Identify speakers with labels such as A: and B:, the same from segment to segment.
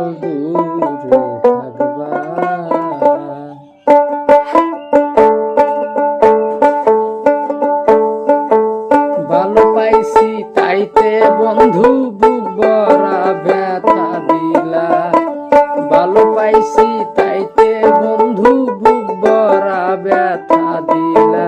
A: কতকাল দূরে থাকবা। ভালো পাইছি তাইতে বন্ধু, বুক ভরা ব্যথা দিলা। ভালো পাইছি তাইতে বন্ধু, বুক ভরা ব্যথা দিলা।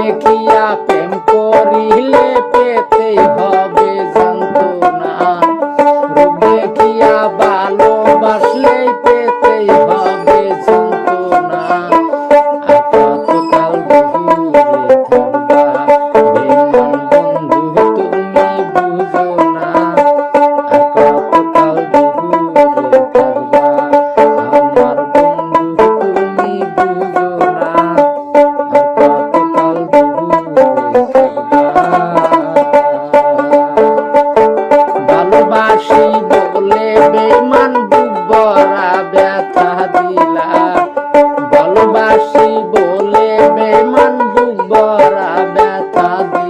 A: দেখিয়া প্রেম করিলে পেতে হবে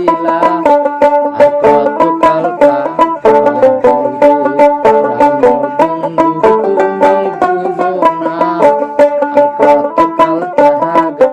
A: পাইলা